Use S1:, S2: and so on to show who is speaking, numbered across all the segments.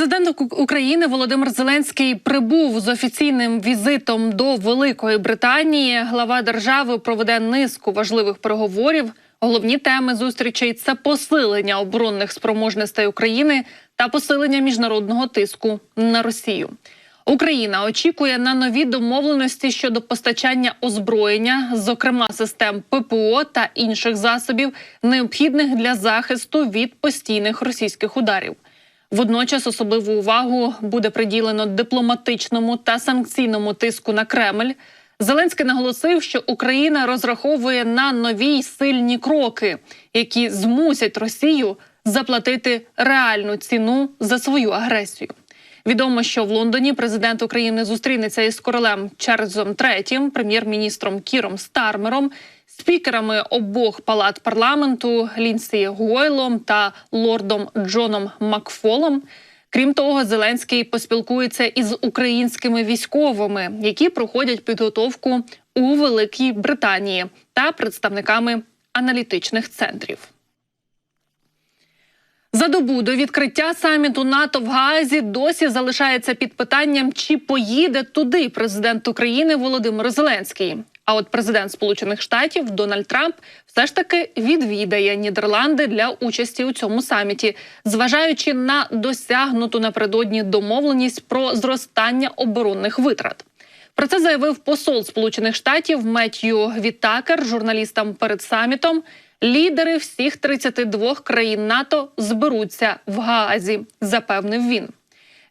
S1: Президент України Володимир Зеленський прибув з офіційним візитом до Великої Британії. Глава держави проведе низку важливих переговорів. Головні теми зустрічей це посилення оборонних спроможностей України та посилення міжнародного тиску на Росію. Україна очікує на нові домовленості щодо постачання озброєння, зокрема систем ППО та інших засобів, необхідних для захисту від постійних російських ударів. Водночас особливу увагу буде приділено дипломатичному та санкційному тиску на Кремль. Зеленський наголосив, що Україна розраховує на нові сильні кроки, які змусять Росію заплатити реальну ціну за свою агресію. Відомо, що в Лондоні президент України зустрінеться із королем Чарльзом III, прем'єр-міністром Кіром Стармером, спікерами обох палат парламенту Лінсі Гойлом та лордом Джоном Макфолом. Крім того, Зеленський поспілкується із українськими військовими, які проходять підготовку у Великій Британії та представниками аналітичних центрів. За добу до відкриття саміту НАТО в Гаазі досі залишається під питанням, чи поїде туди президент України Володимир Зеленський. А от президент Сполучених Штатів Дональд Трамп все ж таки відвідає Нідерланди для участі у цьому саміті, зважаючи на досягнуту напередодні домовленість про зростання оборонних витрат. Про це заявив посол Сполучених Штатів Меттью Вітакер журналістам перед самітом. Лідери всіх 32 країн НАТО зберуться в Гаазі, запевнив він.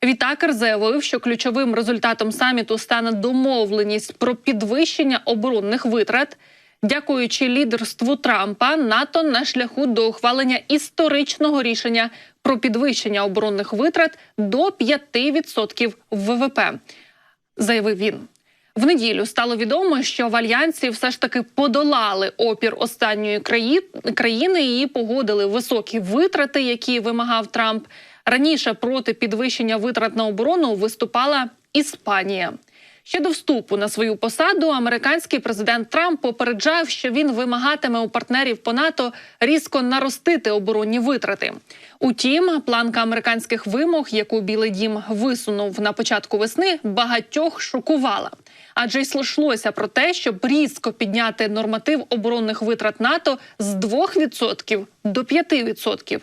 S1: Вітакер заявив, що ключовим результатом саміту стане домовленість про підвищення оборонних витрат. Дякуючи лідерству Трампа, НАТО на шляху до ухвалення історичного рішення про підвищення оборонних витрат до 5% ВВП, заявив він. В неділю стало відомо, що в альянсі все ж таки подолали опір останньої країни і погодили високі витрати, які вимагав Трамп. Раніше проти підвищення витрат на оборону виступала Іспанія. Ще до вступу на свою посаду американський президент Трамп попереджав, що він вимагатиме у партнерів по НАТО різко наростити оборонні витрати. Утім, планка американських вимог, яку Білий Дім висунув на початку весни, багатьох шокувала. Адже йшлося про те, щоб різко підняти норматив оборонних витрат НАТО з 2% до 5%.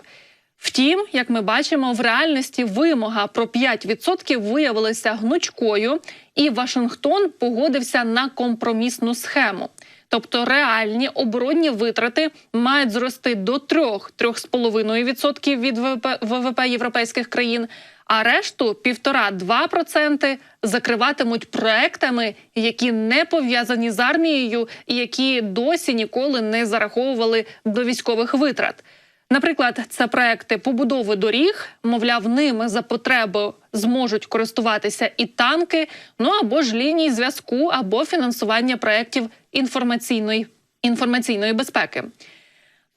S1: Втім, як ми бачимо, в реальності вимога про 5% виявилася гнучкою, і Вашингтон погодився на компромісну схему. Тобто реальні оборонні витрати мають зрости до 3-3,5% від ВВП, європейських країн, а решту 1,5-2% закриватимуть проектами, які не пов'язані з армією і які досі ніколи не зараховували до військових витрат. Наприклад, це проекти побудови доріг, мовляв, ними за потреби зможуть користуватися і танки, ну або ж лінії зв'язку, або фінансування проєктів інформаційної, інформаційної безпеки.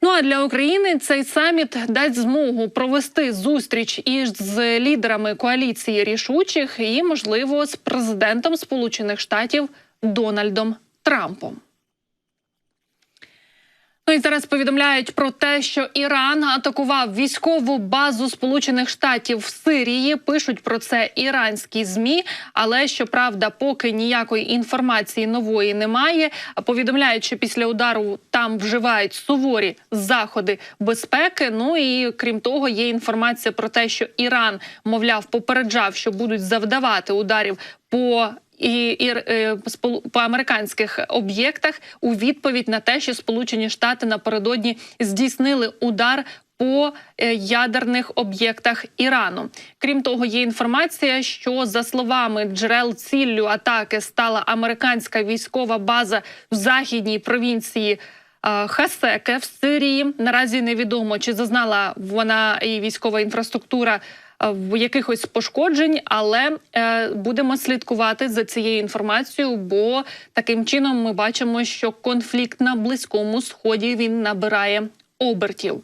S1: Ну а для України цей саміт дасть змогу провести зустріч із лідерами коаліції рішучих і, можливо, з президентом Сполучених Штатів Дональдом Трампом. Ну і зараз повідомляють про те, що Іран атакував військову базу Сполучених Штатів в Сирії. Пишуть про це іранські змі, але щоправда, поки ніякої інформації нової немає. Повідомляють, що після удару там вживають суворі заходи безпеки. Ну і крім того, є інформація про те, що Іран, мовляв, попереджав, що будуть завдавати ударів по і, і е, по американських об'єктах у відповідь на те, що Сполучені Штати напередодні здійснили удар. По е, ядерних об'єктах Ірану, крім того, є інформація, що за словами джерел ціллю атаки стала американська військова база в західній провінції е, Хасеке в Сирії. Наразі невідомо чи зазнала вона і військова інфраструктура якихось пошкоджень, але е, будемо слідкувати за цією інформацією, бо таким чином ми бачимо, що конфлікт на близькому сході він набирає обертів.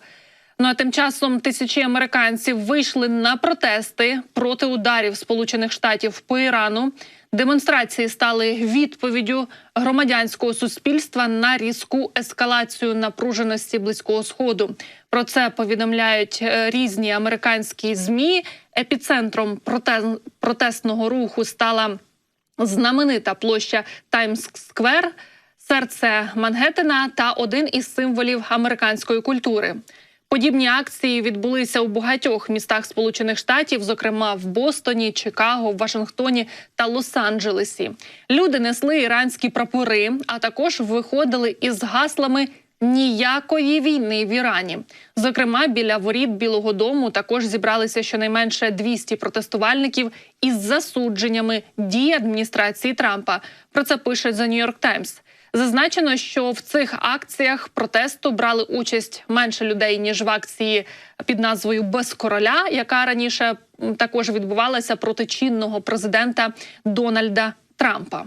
S1: Ну а тим часом тисячі американців вийшли на протести проти ударів Сполучених Штатів по Ірану. Демонстрації стали відповіддю громадянського суспільства на різку ескалацію напруженості близького сходу. Про це повідомляють е, різні американські змі. Епіцентром проте- протестного руху стала знаменита площа Таймс-сквер, серце Мангеттена та один із символів американської культури. Подібні акції відбулися у багатьох містах Сполучених Штатів, зокрема в Бостоні, Чикаго, Вашингтоні та Лос-Анджелесі. Люди несли іранські прапори, а також виходили із гаслами ніякої війни в Ірані. Зокрема, біля воріт Білого Дому також зібралися щонайменше 200 протестувальників із засудженнями дій адміністрації Трампа. Про це пише The New York Times. Зазначено, що в цих акціях протесту брали участь менше людей ніж в акції під назвою Без короля, яка раніше також відбувалася проти чинного президента Дональда Трампа.